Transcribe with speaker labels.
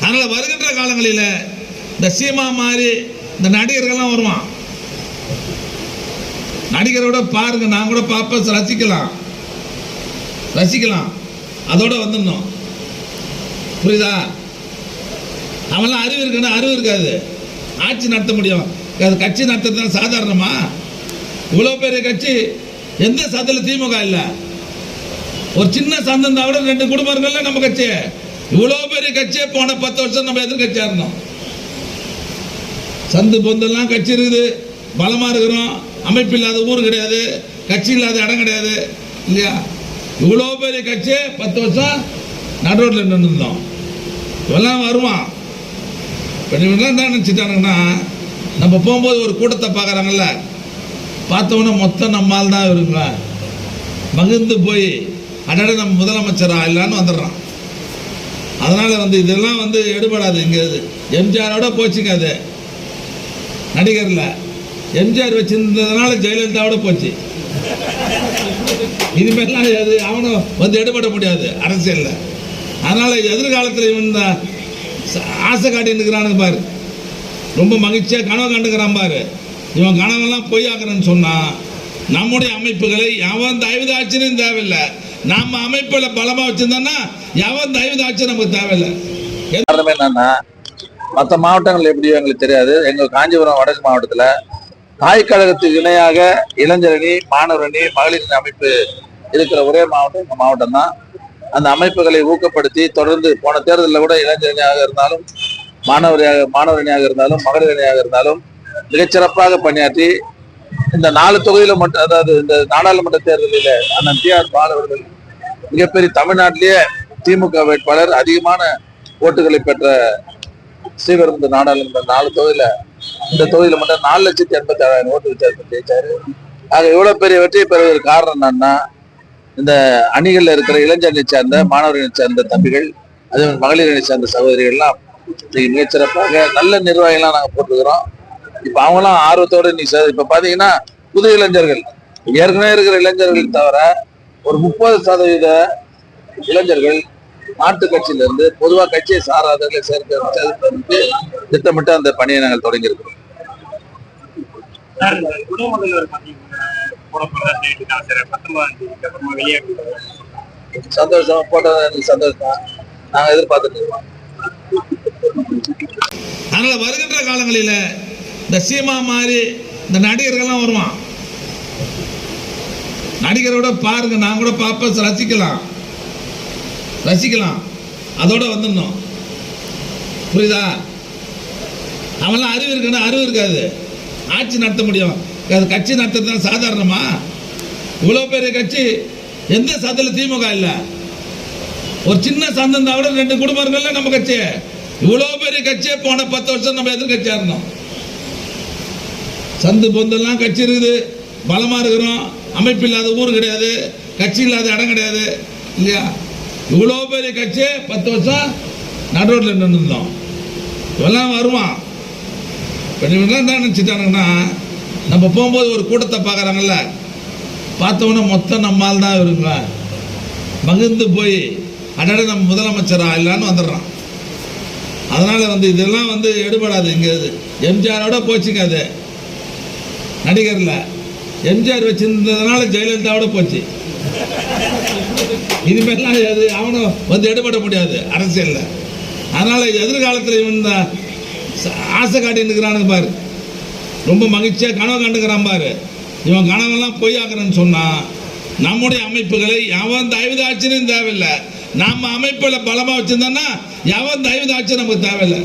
Speaker 1: அதனால் வருகின்ற காலங்களில் இந்த சீமா மாதிரி இந்த நடிகர்கள்லாம் வருவான். நடிகரோட பாருங்க நான் கூட பார்ப்பேன் ரசிக்கலாம். ரசிக்கலாம். அதோட வந்துடணும் புரியுதா? அவன்லாம் அறிவு இருக்குன்னா அறிவு இருக்காது. ஆட்சி நடத்த முடியும். அது கட்சி நடத்துறதுனால சாதாரணமா? இவ்வளோ பெரிய கட்சி எந்த சந்தில் திமுக இல்லை? ஒரு சின்ன சந்தந்தா தான் விட ரெண்டு குடும்பம் நம்ம கட்சி இவ்வளோ பெரிய கட்சியே போன பத்து வருஷம் நம்ம எதிர்கட்சியா இருந்தோம். சந்து பொந்தெல்லாம் கட்சி இருக்குது. பலமாக இருக்கிறோம். அமைப்பு இல்லாத ஊர் கிடையாது. கட்சி இல்லாத இடம் கிடையாது. இல்லையா? இவ்வளோ பெரிய கட்சி பத்து வருஷம் நடுரோட்டில் நின்றுருந்தோம் இவெல்லாம் வருவான் இப்போ இவெல்லாம் என்ன நினச்சிட்டானுங்கன்னா நம்ம போகும்போது ஒரு கூட்டத்தை பார்க்குறாங்கல்ல. பார்த்தவொன்னே மொத்தம் நம்மால் தான் இருங்க மகிழ்ந்து போய் அடட நம்ம முதலமைச்சரா? இல்லான்னு வந்துடுறான். அதனால் வந்து இதெல்லாம் வந்து எடுபடாது இங்கே எம்ஜிஆரோட போச்சுங்க அது நடிகரில். எம்ஜிஆர் வச்சிருந்ததுனால ஜெயலலிதாவோட போச்சு. இனிமேலாம் அது அவனும் வந்து எடுபட முடியாது அரசியலில். அதனால் எதிர்காலத்தில் இவன் தான் ஆசை காட்டின்னு இருக்கிறானுங்க பாரு. ரொம்ப மகிழ்ச்சியாக கனவு கண்டுக்கிறான் பாரு. இவன் கனவெல்லாம் பொய்யாக்குறேன்னு சொன்னான் நம்முடைய அமைப்புகளை எவன் தயவுதாட்சியும் தேவையில்லை. நம்ம அமைப்பில் பலமாக வச்சிருந்தோம்னா எவன் தயவுதாட்சி நமக்கு தேவையில்லை.
Speaker 2: என்னன்னா மற்ற மாவட்டங்கள் எப்படியோ எங்களுக்கு தெரியாது. எங்க காஞ்சிபுரம் வடக்கு மாவட்டத்துல தாய் கழகத்துக்கு இணையாக இளைஞரணி மாணவரணி மகளிர் அமைப்பு இருக்கிற ஒரே மாவட்டம் இந்த மாவட்டம் தான் அந்த அமைப்புகளை ஊக்கப்படுத்தி தொடர்ந்து போன தேர்தலில் கூட இளைஞரணியாக இருந்தாலும் மாணவரியாக மாணவரணியாக இருந்தாலும் மகளிர் அணியாக இருந்தாலும் மிகச்சிறப்பாக பணியாற்றி இந்த நாலு தொகுதியில மட்டும் அதாவது இந்த நாடாளுமன்ற தேர்தலில் அண்ணன் டி ஆர் பால் அவர்கள் மிகப்பெரிய தமிழ்நாட்டிலேயே திமுக வேட்பாளர் அதிகமான ஓட்டுகளை பெற்ற ஸ்ரீபெரும்புத்தூர் நாடாளுமன்ற நாலு தொகுதியில இந்த தொகுதியில மட்டும் நாலு லட்சத்தி எண்பத்தி ஆறாயிரம் ஓட்டு வித்தியாசம் ஜெயிச்சாரு. ஆக இவ்வளவு பெரிய வெற்றியை பெறுவதற்கு காரணம் என்னன்னா இந்த அணிகள்ல இருக்கிற இளைஞரணி சேர்ந்த மாணவர்களை சேர்ந்த தம்பிகள் அதே மாதிரி மகளிர் சேர்ந்த சகோதரிகள்லாம் இன்னைக்கு மிகச்சிறப்பாக நல்ல நிர்வாகிகள்லாம் நாங்கள் போட்டுக்கிறோம் இப்ப அவங்களாம் ஆர்வத்தோட நீ சே- இப்ப பாத்தீங்கன்னா புது இளைஞர்கள். ஏற்கனவே இருக்கிற இளைஞர்கள் தவிர ஒரு முப்பது சதவீத இளைஞர்கள் மாட்டு கட்சியில இருந்து பொதுவா கட்சியை சாராதவர்களை சேர்க்க திட்டமிட்டு அந்த பணியை நாங்கள் தொடங்கி இருக்கிறோம்
Speaker 3: சார் இந்த துணை முதல்வர் பாத்தீங்கன்னா போடப்படுற டேட்டு தான் சார். பத்தொன்பதாம் தேதிக்கு அப்புறமா வெளியாக
Speaker 2: சந்தோஷம். போட்டது எனக்கு சந்தோஷம். தான் நாங்க எதிர்பார்த்துட்டு இருக்கோம்.
Speaker 1: அதனால் வருகின்ற காலங்களில் இந்த சீமா மாதிரி இந்த நடிகர்கள்லாம் வருவான். நடிகரோட பாருங்க நான் கூட பார்ப்பேன் ரசிக்கலாம். ரசிக்கலாம். அதோட வந்துடணும் புரியுதா? அவன்லாம் அறிவு இருக்குன்னா அறிவு இருக்காது. ஆட்சி நடத்த முடியும். அது கட்சி நடத்துறது சாதாரணமா? இவ்வளோ பெரிய கட்சி எந்த சந்தையில் திமுக இல்லை? ஒரு சின்ன சந்தம் இருந்தால் கூட ரெண்டு குடும்பம் நம்ம கட்சி. இவ்வளோ பெரிய கட்சியே போன பத்து வருஷம் நம்ம எதிர்கட்சியாக இருந்தோம். சந்து பொந்தெல்லாம் கட்சி இருக்குது. பலமாக இருக்கிறோம். அமைப்பு இல்லாத ஊர் கிடையாது. கட்சி இல்லாத இடம் கிடையாது. இல்லையா? இவ்வளோ பெரிய கட்சி பத்து வருஷம் நடுரோட்டில் நின்றுருந்தோம் இவெல்லாம் வருவான் இப்போ என்ன நினச்சிட்டானுங்கன்னா நம்ம போகும்போது ஒரு கூட்டத்தை பார்க்குறாங்கல்ல பார்த்தவொன்னே மொத்தம் நம்மால் தான் இருங்க மகிழ்ந்து போய் அடட நம்ம முதலமைச்சராக இல்லைன்னு வந்துடுறான். அதனால் வந்து இதெல்லாம் வந்து எடுபடாது இங்கே. எம்ஜிஆரோட போச்சுங்க அது. நடிகரில். எம்ஜிஆர் வச்சிருந்ததுனால ஜெயலலிதாவோட போச்சு. இனிமேலாம் அது அவனும் வந்து எடுபட முடியாது அரசியலில். அதனால் எதிர்காலத்தில் இவன் தான் ஆசை காட்டின்னு இருக்கிறானுங்க பாரு. ரொம்ப மகிழ்ச்சியாக கனவு கண்டுக்கிறான் பாரு. இவன் கனவெல்லாம் பொய்யாக்குறேன்னு சொன்னான் நம்முடைய அமைப்புகளை எவன் தயவுதாட்சியும் தேவையில்லை. நம்ம அமைப்பில் பலமாக வச்சிருந்தோன்னா எவன் தயவுதாட்சியும் நமக்கு தேவையில்லை.